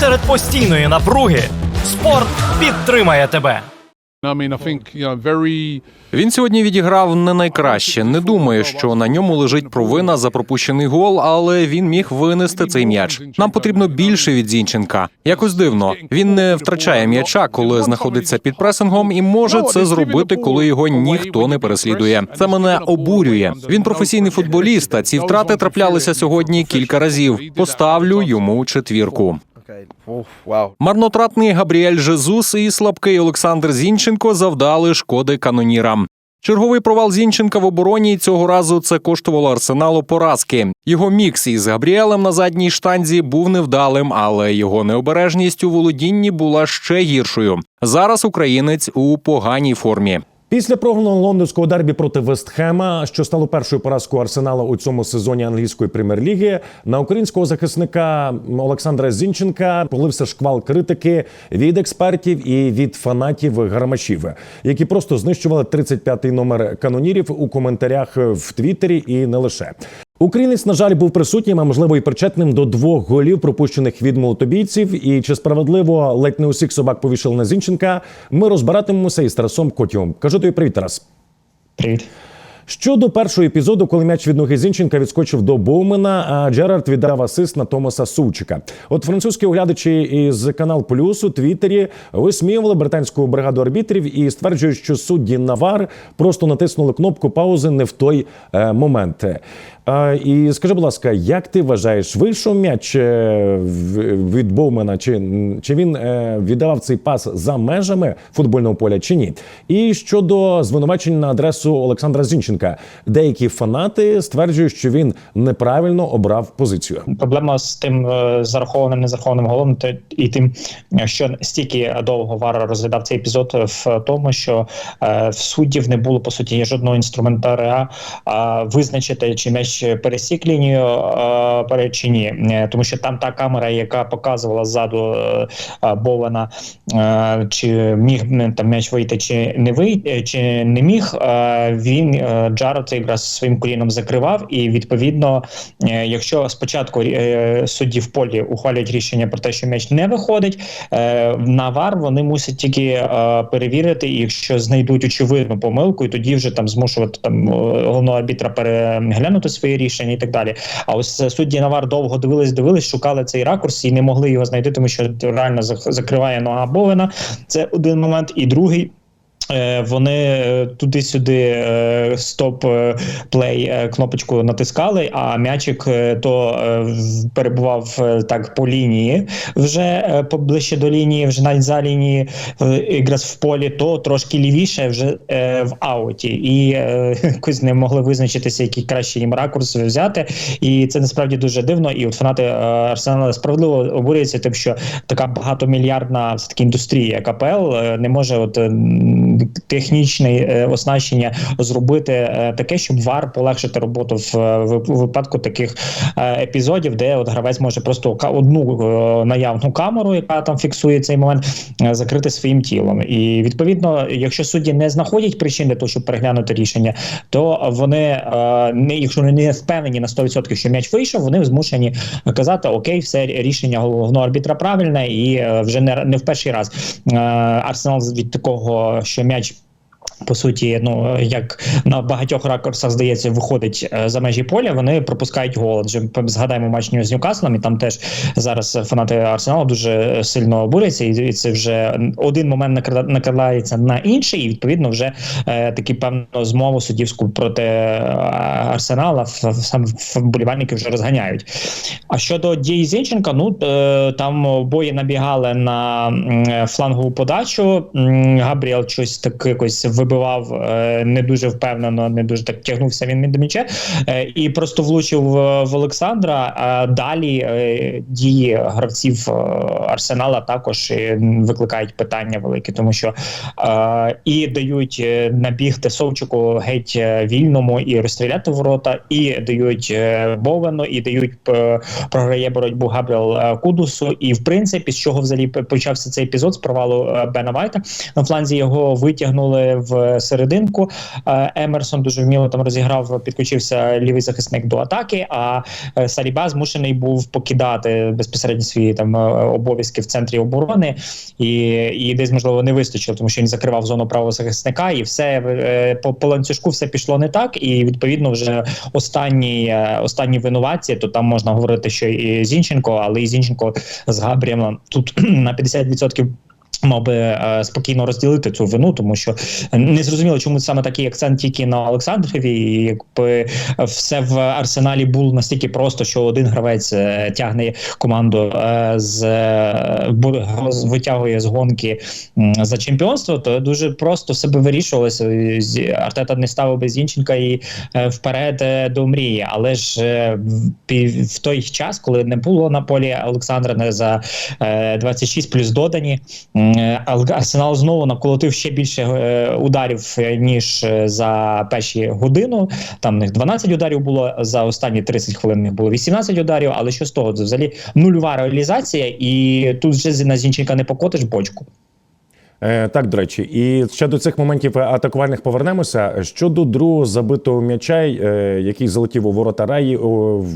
Серед постійної напруги спорт підтримає тебе. Він сьогодні відіграв не найкраще. Не думаю, що на ньому лежить провина за пропущений гол, але він міг винести цей м'яч. Нам потрібно більше від Зінченка. Якось дивно. Він не втрачає м'яча, коли знаходиться під пресингом, і може це зробити, коли його ніхто не переслідує. Це мене обурює. Він професійний футболіст. а Ці втрати траплялися сьогодні кілька разів. Поставлю йому четвірку. Марнотратний Габріель Жезус і слабкий Олександр Зінченко завдали шкоди канонірам. Черговий провал Зінченка в обороні цього разу це коштувало арсеналу поразки. Його мікс із Габріелем на задній штанзі був невдалим, але його необережність у володінні була ще гіршою. Зараз українець у поганій формі. Після програного лондонського дербі проти Вестхема, що стало першою поразкою Арсенала у цьому сезоні англійської прем'єр-ліги, на українського захисника Олександра Зінченка полився шквал критики від експертів і від фанатів гармашів, які просто знищували 35-й номер канонірів у коментарях в Твіттері і не лише. Українець, на жаль, був присутнім, а можливо і причетним до двох голів, пропущених від молотобійців. І чи справедливо ледь не усіх собак повішали на Зінченка? Ми розбиратимемося із Тарасом Котьом. Кажу тобі привіт, Тарас. Привіт. Щодо першого епізоду, коли м'яч від ноги Зінченка відскочив до Боумена, а Джерард віддав асист на Томаса Сувчика. От французькі оглядачі із канал Плюс у Твіттері висміювали британську бригаду арбітрів і стверджують, що судді Навар просто натиснули кнопку паузи не в той е, момент. І скажи, будь ласка, як ти вважаєш, вийшов м'яч е, від Боумена, чи, чи він е, віддавав цей пас за межами футбольного поля, чи ні? І щодо звинувачень на адресу Олександра Зінченка, деякі фанати стверджують, що він неправильно обрав позицію. Проблема з тим е, зарахованим незарахованим голом і тим, що стільки довго вар розглядав цей епізод в тому, що в суддів не було по суті жодного інструментаря визначити, чи м'яч пересік лінію е, перед чи ні, Е, тому що там та камера, яка показувала ззаду е, е, Бовена, е, чи міг там м'яч вийти, чи не вийти, чи не міг. е, Він е, Джаро цей якраз своїм коліном закривав, і відповідно, е, якщо спочатку е, судді в полі ухвалюють рішення про те, що м'яч не виходить, е, на вар вони мусять тільки е, перевірити, і якщо знайдуть очевидну помилку, і тоді вже там змушувати там е, головного арбітра переглянути свої рішення і так далі. А ось е, судді на вар довго дивились, дивились, шукали цей ракурс і не могли його знайти, тому що реально зак- закриває нога Бовена. Це один момент, і другий. Е, Вони е, туди-сюди е, стоп плей кнопочку натискали, а м'ячик то перебував так по лінії, вже поближче до лінії, вже навіть за лінії, якраз в полі, то трошки лівіше, вже в ауті. І якось не могли визначитися, який кращий їм ракурс взяти. І це насправді дуже дивно. І от фанати Арсенала справедливо обурюються тим, що така багатомільярдна все таки індустрія, е, не може от технічне е, оснащення зробити е, таке, щоб вар полегшити роботу в, е, випадку таких епізодів, де от гравець може просто одну наявну камеру, яка там фіксує цей момент, закрити своїм тілом. І відповідно, якщо судді не знаходять причин для того, щоб переглянути рішення, то вони не якщо вони не впевнені на 100%, що м'яч вийшов, вони змушені казати окей, все рішення головного арбітра правильне, і вже не, не в перший раз арсенал від такого, що м'яч. По суті, ну як на багатьох ракурсах здається, виходить е, за межі поля. Вони пропускають гол. Адже згадаємо матч з Ньюкаслом, і там теж зараз фанати Арсеналу дуже сильно обуряться, і це вже один момент накладається на інший, і відповідно вже е, такі певну змову суддівську проти е, Арсенала в- в- саме вболівальники вже розганяють. А щодо дії Зінченка, ну е, там обоє набігали на м, флангову подачу. Габріел щось так якось вибивав е, не дуже впевнено, не дуже так тягнувся він до м'яча е, і просто влучив в, Олександра. А далі е, дії гравців Арсенала також викликають питання великі, тому що і дають набігти Совчику геть вільному і розстріляти ворота, і дають Бовену, і дають програє боротьбу Габріел Кудусу. І в принципі, з чого взагалі почався цей епізод з провалу Бена Вайта на фланзі його витягнули в в серединку. Е, Емерсон дуже вміло там розіграв, підключився лівий захисник до атаки. А е, Саліба змушений був покидати безпосередньо свої там е, обов'язки в центрі оборони, і, і десь можливо не вистачило, тому що він закривав зону правого захисника, і все е, по, по ланцюжку все пішло не так. І відповідно вже останні, е, останні винуватці, то там можна говорити, що і Зінченко, але і Зінченко з Габрієм тут на 50% Мав би е, спокійно розділити цю вину, тому що не зрозуміло, чому саме такий акцент тільки на Олександрові. І якби все в арсеналі було настільки просто, що один гравець е, тягне команду е, з, е, витягує з гонки за чемпіонство, то дуже просто себе вирішувалося. Артета не ставив без Зінченка і вперед до мрії. Але ж е, в, той час, коли не було на полі Олександра не за е, 26 плюс додані. Арсенал знову наколотив ще більше е, ударів е, ніж е, за перші годину. Там в них 12 ударів було за останні 30 хвилин. в них було 18 ударів. Але що з того? Взагалі нульова реалізація, і тут вже на Зінченка не покотиш бочку. Е, так, до речі, і ще до цих моментів атакувальних повернемося. Щодо другого забитого м'яча, е, який залетів у ворота раї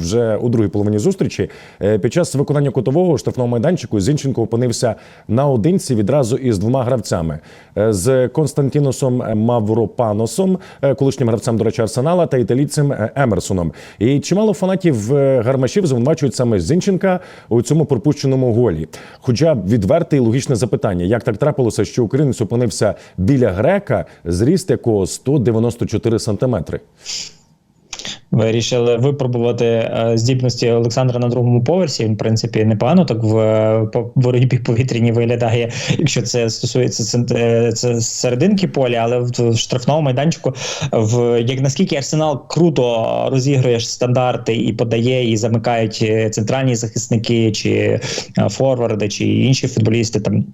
вже у другій половині зустрічі. Е, під час виконання кутового штрафного майданчику Зінченко опинився наодинці відразу із двома гравцями Е, з Константіносом Мавропаносом, е, колишнім гравцем, до речі, Арсенала, та італійцем е, Емерсоном. І чимало фанатів е, гармашів звинувачують саме Зінченка у цьому пропущеному голі. Хоча відверте і логічне запитання, як так трапилося, що українець опинився біля грека, зріст якого 194 сантиметри. Вирішили випробувати е, здібності Олександра на другому поверсі. Він, в принципі, непогано так в е, боротьбі повітряні виглядає, якщо це стосується е, це серединки поля, але в, штрафному майданчику, в як наскільки арсенал круто розігрує стандарти і подає, і замикають центральні захисники, чи форварди, чи інші футболісти там.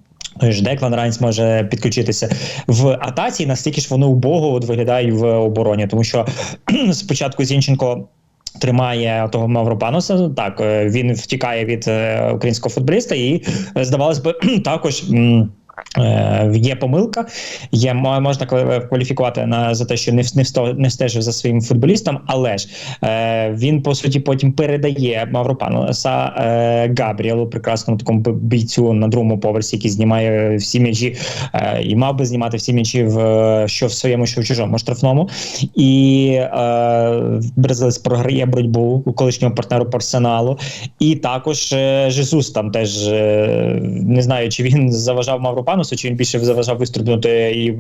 Той ж Деклан Райнс може підключитися в атаці. Настільки ж вони убого от виглядають в обороні, тому що спочатку Зінченко. Тримає того Мавропануса. Так е, він втікає від е, українського футболіста, і е, здавалось би, також. Є помилка, є можна кваліфікувати на за те, що не не стежив за своїм футболістом, але ж е, він по суті потім передає Мавропануса е, Габріелу, прекрасному такому бійцю на другому поверсі, який знімає всі м'ячі е, і мав би знімати всі м'ячі в е, що в своєму, що в чужому штрафному. І е, бразилець програє боротьбу у колишнього партнеру по арсеналу. І також е, Жезус там теж е, не знаю, чи він заважав Мавропанусу, чи він більше заважав вистрибнути і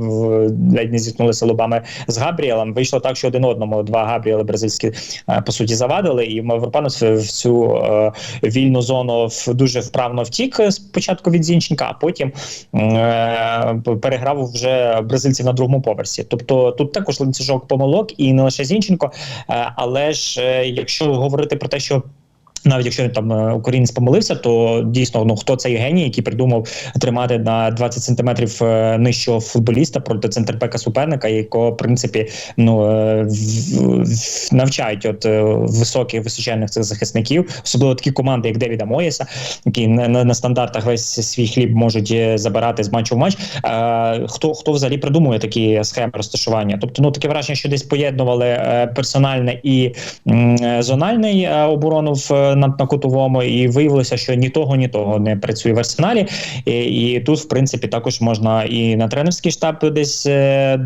ледь не зіткнулися лобами з Габріелем. Вийшло так, що один одному два Габріели бразильські е, по суті завадили, і Мавропанус в цю е, вільну зону дуже вправно втік спочатку від Зінченка, а потім е, переграв вже бразильців на другому поверсі. Тобто тут також ланцюжок помилок, і не лише Зінченко, але ж якщо говорити про те, що навіть якщо там е, українець помилився, то дійсно ну хто цей геній, який придумав тримати на 20 сантиметрів е, нижчого футболіста проти центрбека суперника, якого в принципі ну е, навчають от високих височенних цих захисників, особливо такі команди, як Девіда Моєса, які на, на, стандартах весь свій хліб можуть забирати з матчу в матч. Хто хто взагалі придумує такі схеми розташування? Тобто, ну таке враження, що десь поєднували персональне і зональний оборону в на, кутовому, і виявилося, що ні того, ні того не працює в арсеналі. І, і тут, в принципі, також можна і на тренерський штаб десь е,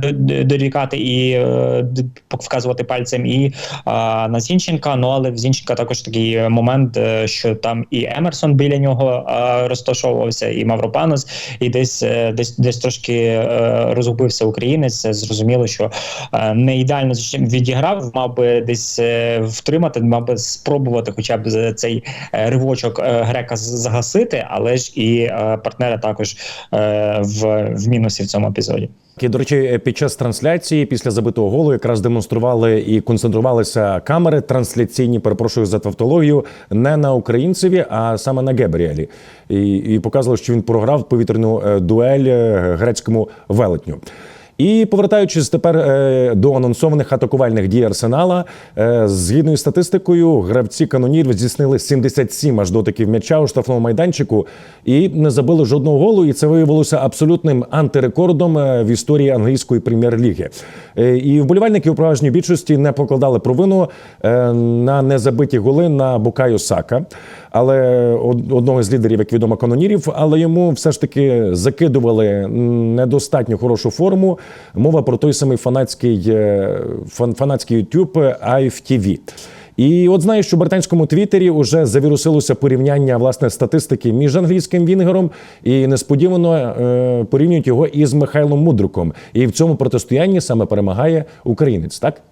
дорікати і е, вказувати пальцем, і а, на Зінченка. Ну але в Зінченка також такий момент, е, що там і Емерсон біля нього а, розташовувався, і Мавропанос, і десь е, десь десь трошки е, розгубився українець. Зрозуміло, що е, не ідеально відіграв, мав би десь е, втримати, мав би спробувати, хоча б цей е, ривочок е, грека загасити, але ж і е, партнери також в, в мінусі в цьому епізоді. І, до речі, під час трансляції після забитого голу якраз демонстрували і концентрувалися камери трансляційні, перепрошую за тавтологію, не на українцеві, а саме на Гебріелі. І, і показували, що він програв повітряну дуель грецькому велетню. І повертаючись тепер е, до анонсованих атакувальних дій Арсенала, е, згідно із статистикою, гравці канонірів здійснили 77 аж дотиків м'яча у штрафному майданчику і не забили жодного голу. І це виявилося абсолютним антирекордом е, в історії англійської прем'єр-ліги. Е, І вболівальники у переважній більшості не покладали провину е, на незабиті голи на Букаю Сака, але одного з лідерів, як відомо, канонірів, але йому все ж таки закидували недостатньо хорошу форму. Мова про той самий фанатський е, фан, фанатський YouTube IFTV. І от знаю, що в британському твіттері вже завірусилося порівняння власне статистики між англійським Вінгером і несподівано е, порівнюють його із Михайлом Мудриком. І в цьому протистоянні саме перемагає українець, так?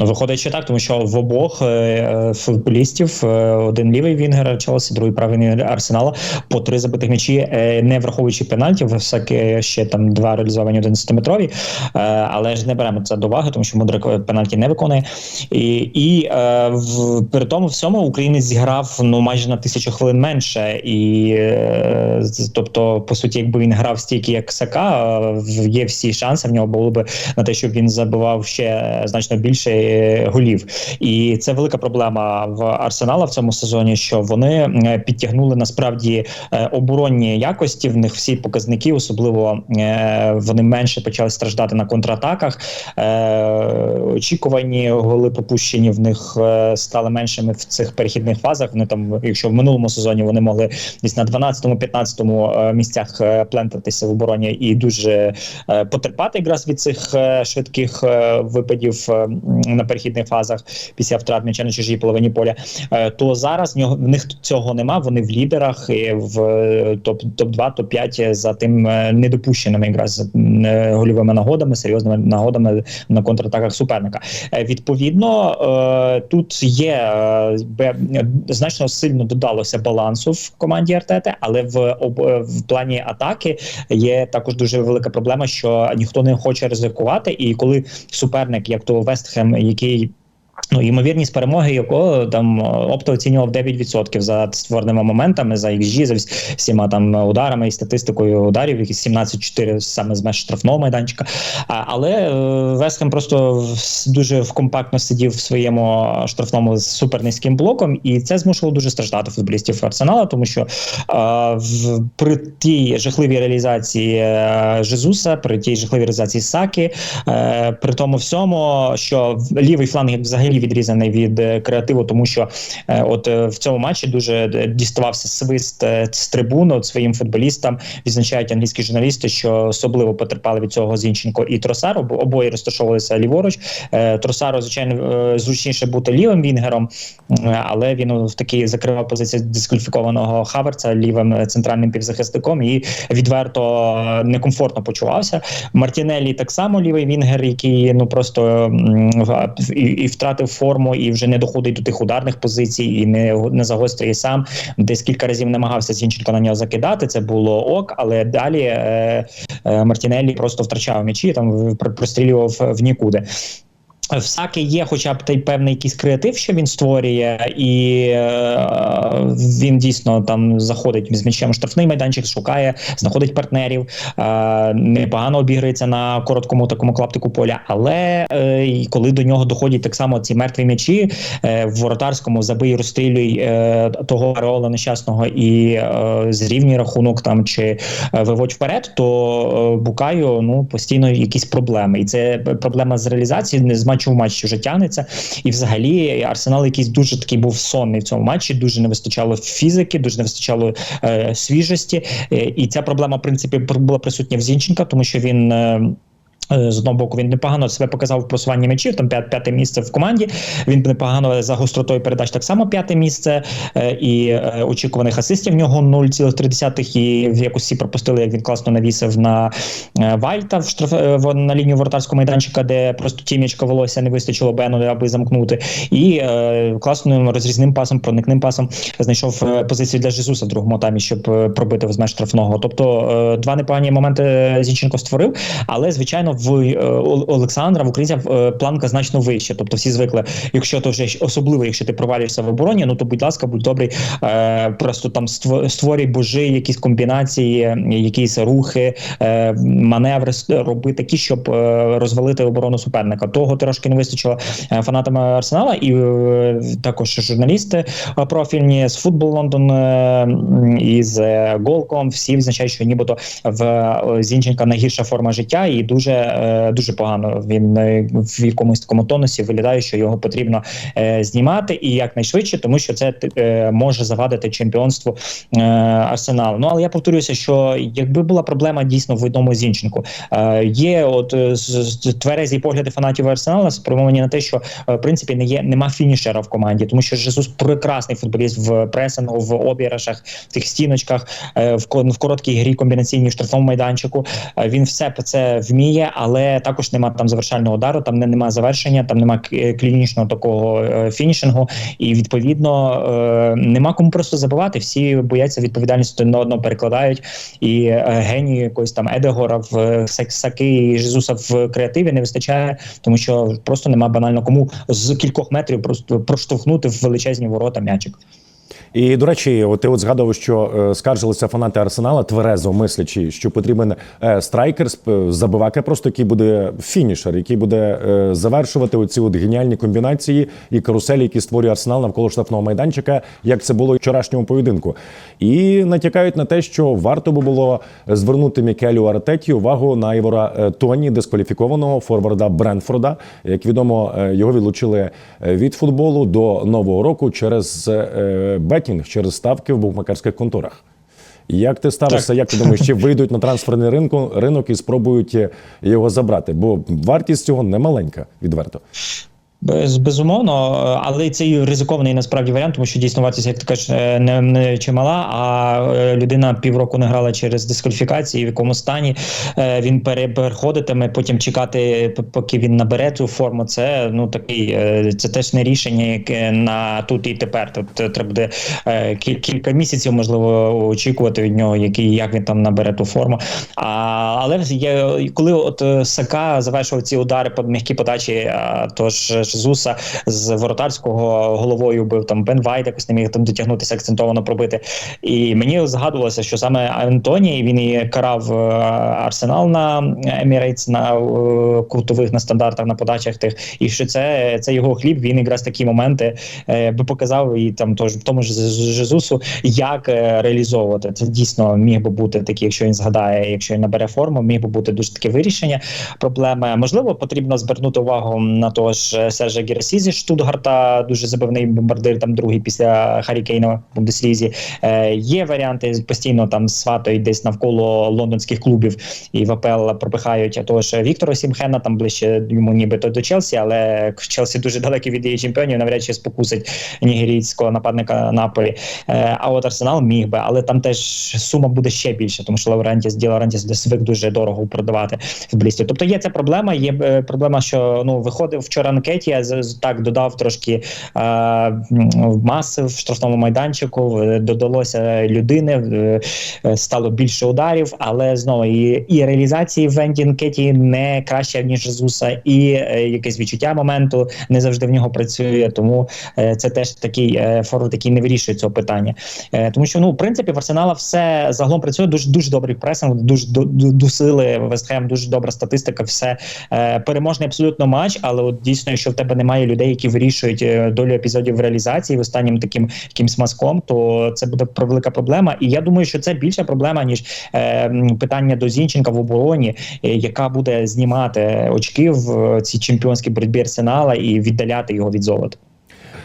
Ну, виходить, що так, тому що в обох е, е, футболістів е, один лівий Вінгер Челсі, другий правий Арсенала по три забитих м'ячі, е, не враховуючи пенальтів, всяке ще там два реалізовані 11-метрові, е, але ж не беремо це до уваги, тому що Мудрик е, пенальті не виконує. І, і е, в, при тому всьому українець зіграв ну майже на тисячу хвилин менше. І е, тобто, по суті, якби він грав стільки, як Сака, е, є всі шанси в нього було би на те, щоб він забивав ще значно більше голів. І це велика проблема в Арсенала в цьому сезоні, що вони е, підтягнули насправді е, оборонні якості. В них всі показники, особливо е, вони менше почали страждати на контратаках. Очікувані голи пропущені в них стали меншими в цих перехідних фазах. Вони там, якщо в минулому сезоні вони могли десь на 12-15 е, місцях плентатися в обороні і дуже потерпати якраз від цих швидких випадів на перехідних фазах після втрат м'яча на чужій половині поля. Е, То зараз в них цього нема. Вони в лідерах і в е, топ топ 2 топ 5 за тим е, недопущеними якраз гольовими нагодами, серйозними нагодами на контратаках суперника. Відповідно, тут є значно сильно додалося балансу в команді Артети, але в в плані атаки є також дуже велика проблема, що ніхто не хоче ризикувати. І коли суперник, як то Вестхем, який Ну, ймовірність перемоги, якого там е, опто оцінював 9% за створеними моментами, за XG, за всіма там ударами і статистикою ударів, якісь 17-4 саме з меж штрафного майданчика. А, але е, Вестхем просто дуже компактно сидів в своєму штрафному з супернизьким блоком, і це змушувало дуже страждати футболістів Арсенала, тому що е, в, при тій жахливій реалізації е, Жезуса, при тій жахливій реалізації Саки, е, при тому всьому, що лівий фланг як відрізаний від е, креативу, тому що е, от е, в цьому матчі дуже діставався свист з трибуни от своїм футболістам. Відзначають англійські журналісти, що особливо потерпали від цього Зінченко і Тросар. Об- Обоє розташовувалися ліворуч. Тросару, звичайно, зручніше бути лівим вінгером, але він в такий закривав позицію дискваліфікованого Хаверца лівим центральним півзахисником і відверто некомфортно почувався. Мартінелі так само лівий вінгер, який ну просто і, і втратив форму, і вже не доходить до тих ударних позицій, і не, не загострює сам. Десь кілька разів намагався Зінченко на нього закидати. Це було ок, але далі е, е, Мартінелі просто втрачав м'ячі, там прострілював в нікуди. В Саки є хоча б той певний якийсь креатив, що він створює, і е, він дійсно там заходить з м'ячем штрафний майданчик, шукає, знаходить партнерів, е, непогано обіграється на короткому такому клаптику поля. Але е, коли до нього доходять так само ці мертві м'ячі е, в воротарському забий, розстрілюй е, того ареола нещасного і е, зрівнюй рахунок там чи е, виводь вперед, то е, Букаю ну постійно якісь проблеми, і це проблема з реалізацією не з матчу в матч вже тягнеться. І взагалі Арсенал якийсь дуже такий був сонний в цьому матчі. Дуже не вистачало фізики, дуже не вистачало е, свіжості. Е, і ця проблема, в принципі, пр- була присутня в Зінченка, тому що він. Е, З одного боку, він непогано себе показав в просуванні м'ячів, там п'яте місце в команді. Він непогано за гостротою передач так само п'яте місце. Е, і е, очікуваних асистів в нього 0,3. І в якось всі пропустили, як він класно навісив на е, Вальта в штраф е, на лінію воротарського майданчика, де просто тім'ячка волосся не вистачило Бену, аби замкнути. І е, класним розрізним пасом, проникним пасом знайшов е, позицію для Жезуса в другому таймі, щоб е, пробити меж штрафного. Тобто е, два непогані моменти Зінченко створив, але звичайно в е, Олександра в українців е, планка значно вища. Тобто всі звикли, якщо то вже особливо, якщо ти провалюєшся в обороні, ну то будь ласка, будь добрий, е, просто там ство- створюй божи, якісь комбінації, якісь рухи, маневри роби такі, щоб розвалити оборону суперника. Того трошки не вистачило фанатами Арсенала, і також журналісти профільні з футбол Лондон і з Голком. Всі відзначають, що нібито в Зінченка найгірша форма життя, і дуже е, дуже погано він в якомусь такому тонусі виглядає, що його потрібно е, знімати і якнайшвидше, тому що це е, може завадити чемпіонству Арсеналу. Ну але я повторюся, що якби була проблема дійсно в одному Зінченку, е, є от з- з- тверезі погляди фанатів Арсенала спрямовані на те, що в принципі не є нема фінішера в команді, тому що Жесус прекрасний футболіст в пресингу, в обіграшах, в тих стіночках, в ко- в короткій грі комбінаційній в штрафному майданчику. Він все це вміє, але також нема там завершального удару, там не нема завершення, там нема е, клінічного такого е, фінішингу, і відповідно е, нема кому просто забивати. Всі бояться відповідальності на одного перекладають. І генію якогось там Едегора в Саки і Жезуса в креативі не вистачає, тому що просто нема банально кому з кількох метрів просто проштовхнути в величезні ворота м'ячик. І до речі, от ти от згадував, що е, скаржилися фанати Арсенала, тверезо мислячи, що потрібен е, страйкер, забивака, просто який буде фінішер, який буде е, завершувати оці от геніальні комбінації і каруселі, які створює Арсенал навколо штрафного майданчика, як це було вчорашньому поєдинку. І натякають на те, що варто би було звернути Мікелю Артеті увагу на Івора Тоні, дискваліфікованого форварда Бренфорда. Як відомо, його відлучили від футболу до нового року через е, бетінг, через ставки в букмекерських конторах. Як ти ставишся, як ти думаєш, чи вийдуть на трансферний ринку, ринок і спробують е, його забрати? Бо вартість цього немаленька, відверто. Без, безумовно, е, але це ризикований насправді варіант, тому що дійсно вартість, як ти кажеш, е, не, не чимала, а е, людина півроку не грала через дискваліфікації, в якому стані він переходитиме, потім чекати, поки він набере цю форму. Це ну такий, це теж не рішення, яке на тут і тепер. Тут треба буде кілька місяців, можливо, очікувати від нього, який як він там набере ту форму. А, але є, коли от Сака завершував ці удари по м'які подачі, тож Жезуса з воротарського головою бив там Бен Вайт, якось не міг там дотягнутися, акцентовано пробити. І мені згадувалося, що саме Антоні він і карав е, Арсенал на Емірейтс на е, кутових на стандартах на подачах тих, і що це, це його хліб. Він якраз такі моменти е, би показав і там тож в тому ж Жезусу, як реалізовувати. Це дійсно міг би бути такий, якщо він згадає, якщо він набере форму, міг би бути дуже таке вирішення проблеми. Можливо, потрібно звернути увагу на того ж Сержа Герасізі Штутгарта, дуже забивний бомбардир, там другий після Харі Кейна в Бундеслізі. Е, є варіанти постійно там сватають десь навколо лондонських клубів і в АПЛ пропихають того ж Віктора Сімхена, там ближче йому нібито до Челсі, але Челсі дуже далекий від її чемпіонів, навряд чи спокусить нігерійського нападника Наполі. Е, а от Арсенал міг би, але там теж сума буде ще більше, тому що Лаврентіс, Ді Лаврентіс звик дуже дорого продавати футболістів. Тобто є ця проблема. Є е, проблема, що ну виходив вчора Анкетія, з- так додав трошки е, маси в штрафному майданчику. Додалося людини, е, стало більше ударів, але знову і, і реалізації в Венді не краще ніж Жезуса, і е, якесь відчуття моменту не завжди в нього працює. Тому е, це теж такий форвард, який не вирішує цього питання. Тому що ну в принципі в Арсенала все загалом працює дуже дуже добрий пресинг, дуже до, до, до сили Вестхем, дуже добра статистика. Все переможний абсолютно матч. Але от дійсно, якщо тебе немає людей, які вирішують е, долю епізодів в реалізації в останнім таким якимсь мазком, то це буде велика проблема. І я думаю, що це більша проблема ніж е, питання до Зінченка в обороні, е, яка буде знімати очки в е, цій чемпіонській боротьбі Арсенала і віддаляти його від золота.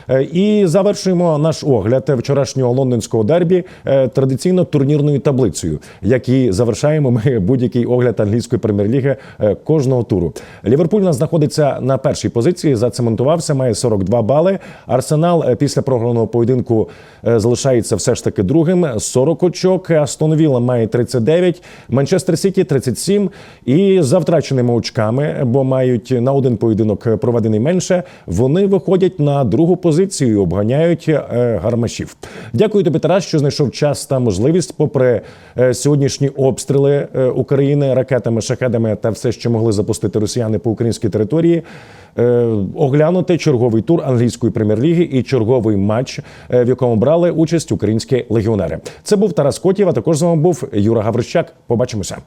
Е, І завершуємо наш огляд вчорашнього лондонського дербі е, традиційно турнірною таблицею, як і завершаємо ми будь-який огляд англійської прем'єр-ліги е, кожного туру. Ліверпуль у нас знаходиться на першій позиції, зацементувався, має 42 бали. Арсенал після програного поєдинку залишається все ж таки другим. 40 очок. Астон Вілла має 39, Манчестер Сіті 37. І за втраченими очками, бо мають на один поєдинок проведений менше, вони виходять на другу позицію позицію, обганяють е, гармашів. Дякую тобі, Тарас, що знайшов час та можливість, попри е, сьогоднішні обстріли е, України ракетами, шахедами та все, що могли запустити росіяни по українській території. Оглянути черговий тур англійської прем'єр-ліги і черговий матч, в якому брали участь українські легіонери. Це був Тарас Котів. А також з вами був Юра Гаврищак. Побачимося.